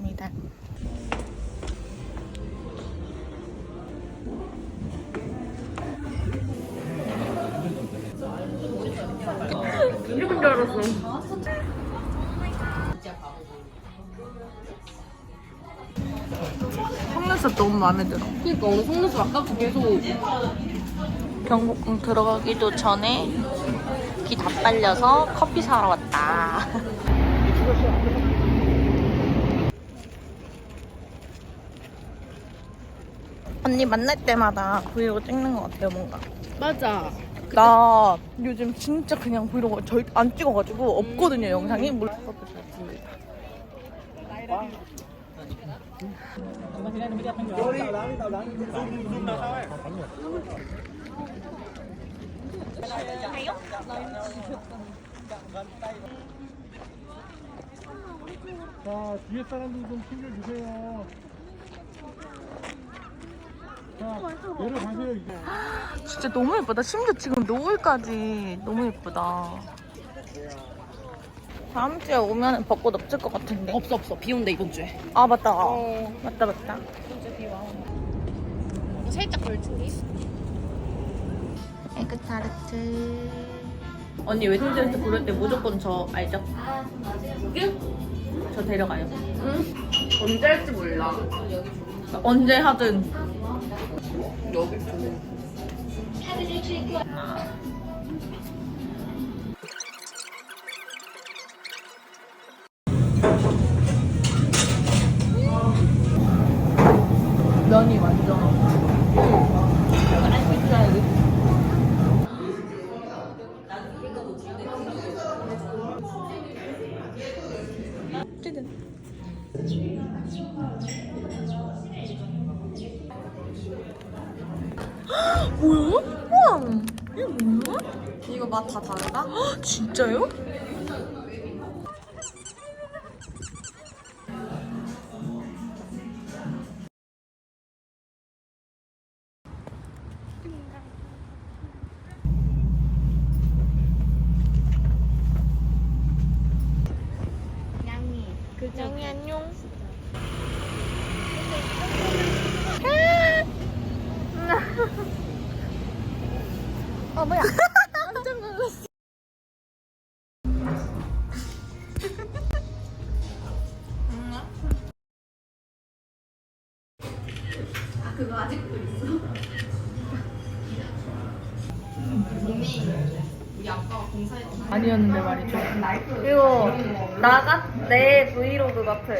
갑니다. 이런 줄 알았어. 속눈썹 너무 마음에 들어. 그니까 오늘 속눈썹 아까부터 계속 경복궁 들어가기도 전에 기다 빨려서 커피 사러 왔다. 언니 만날 때마다 브이로그 찍는 것 같아요, 뭔가. 맞아. 나 요즘 진짜 그냥 브이로그 절 안 찍어가지고 없거든요, 영상이. 물... 자, 뒤에 사람들 좀 챙겨주세요. 이제. 진짜 너무 예쁘다. 심지어 지금 노을까지 너무 예쁘다. 다음 주에 오면 벚꽃 없을 것 같은데. 없어 없어. 비 온대 이번 주에. 아 맞다. 어. 맞다 맞다. 살짝 걸쭉해. 에그 타르트. 언니 웨딩드레스 부를 때 무조건 저 알죠? 저 데려가요. 응? 언제 할지 몰라. 언제 하든. 여기 좀. 면이 완전. 찌든. 뭐야? 우와! 이게 뭐야? 이거 맛 다 다르다? 진짜요? 뭐야? 깜짝 놀랐어. 아니었는데 말이죠. 이거 나가 내 브이로그 같아.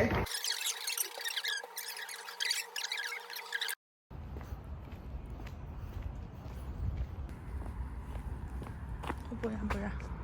어, 뭐야 뭐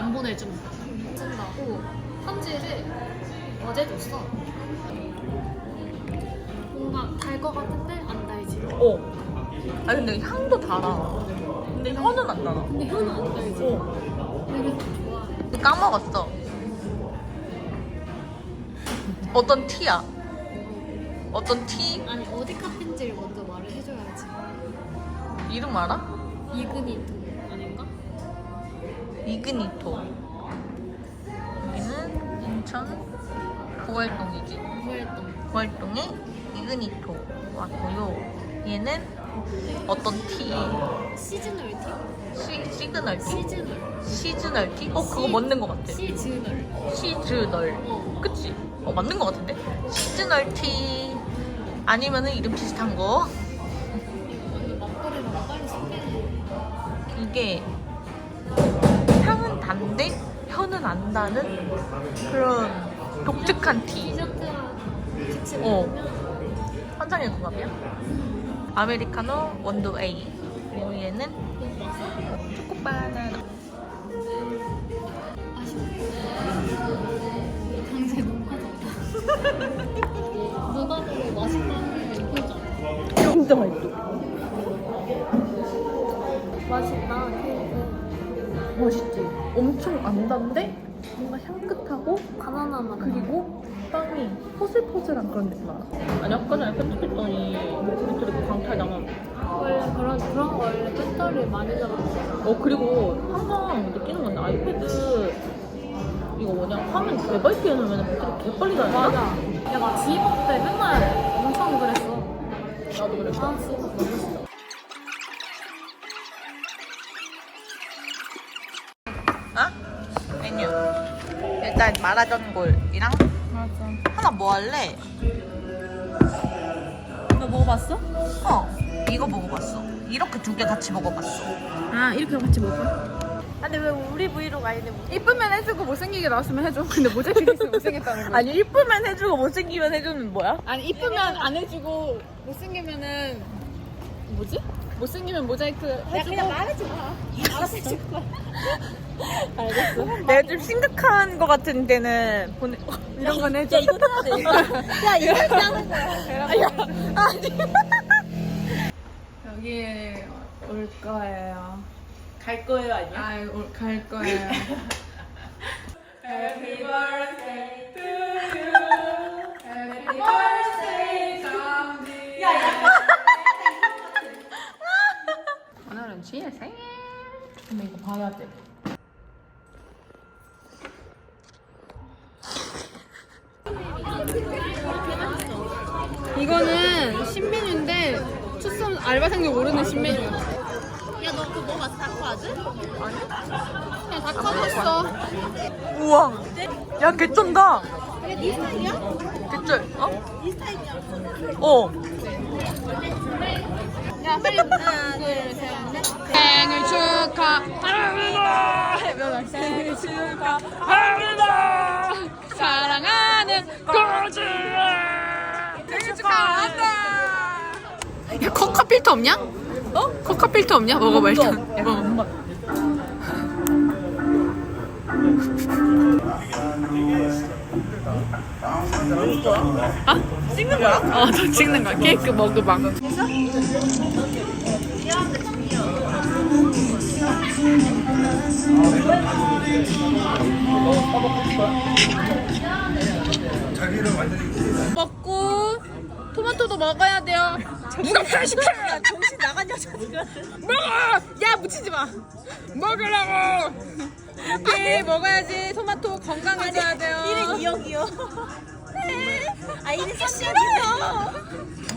안 보내줌 쓴다고 편지를 어제 줬어 뭔가 달 것 같은데 안 달지 어. 아 근데 향도 달아. 근데 혀는 안 달아. 근데 혀는 안 달지 어. 그래서 좋아 까먹었어. 어떤 티야? 어떤 티? 아니 어디 카페인지를 먼저 말을 해줘야지 이름 알아? 이그니토 아닌가? 이그니토. 여기는 인천 구월동이지. 구일동 구월동에 이그니토 왔고요. 얘는 어떤 티? 시즈널 티? 시, 시그널 티? 시즈널 시즈널 티? 어 그거 맞는 거 같아. 시즈널 시즈널. 어 그치? 어 맞는 거 같은데? 시즈널 티 아니면은 이름 비슷한 거. 이게 단데 혀 손은 안다는 그런 독특한 티. 같이 어. 환상의 궁합이야. 아메리카노 원두 A. 그리고 얘는 초코바나나. 강제 커졌다. 누가 보고 맛있다는 거 이거잖아. 진짜 맛있어. 맛있다. 맛있지? 엄청 안 단데 뭔가 향긋하고 바나나 맛. 그리고 빵이 포슬포슬한 그런 느낌 알아? 아니 아까 전에 편집했더니 밑으로 광탈 나만 원래 그런 그런 거 원래 배터리 많이 잡았어. 어 그리고 항상 느끼는 건데 아이패드 이거 뭐냐 화면 개밝게 해놓으면 배터리 개빨리 닳는다? 맞아. 야, 나 지입학 때 맨날 엄청 그랬어. 나도 그랬어 아, 지입학 너무 싫어. 어? 일단 마라전골이랑 맞아. 하나 뭐 할래? 너 먹어봤어? 어 이거 먹어봤어 이렇게 두 개 같이 먹어봤어 아 이렇게 같이 먹어? 아 근데 왜 우리 브이로그 아닌데 뭐. 이쁘면 해주고 못생기게 나왔으면 해줘 근데 모자이크 있으면 못생겼다는 거야 아니 이쁘면 해주고 못생기면 해주는 뭐야? 아니 이쁘면 안 해주고 못생기면은 뭐지? 못생기면 모자이크 해주고. 그냥 말하지 마. 알아서 해줄 거야 알겠어. 내가 좀 심각한 거 같은 데는 보내 이런 건 해줘. 야 이거 해야 돼. 야 이거 이렇게 하는 거야. 여기에 올 거예요. 갈 거예요 아니야? 아, 올- 갈 거예요. Happy birthday to you. Happy birthday, 생일. 근데 이거 봐야 돼. 이거는 신메뉴인데 추천 알바생도 모르는 신메뉴야. 야, 너 그거 먹어봤어? 다코아즈? 그냥 다 커졌어. 우와 야 개쩐다 이게 네 스타일이야? 개쩔 어? 네 스타일이야. 어 야, 빨리 하나, 둘, 셋, 넷. 생일 축하합니다. 해변아 생일 축하합니다. 사랑하는 고지야. 생일 축하한다. 야, 코카 필터 없냐? 어? 코카 필터 없냐? 먹어봐 일단. 먹어. 아? 찍는 거야? 어, 너 찍는 거야. 케이크 먹 먹고 토마토도 먹어야 돼요. 누가 편식해? 정신 나간 여자 먹어. 야 묻히지 마. 먹으라고. 이렇게 먹어야지 토마토 건강해져야 돼요. 2억이요 아 이래 3억이요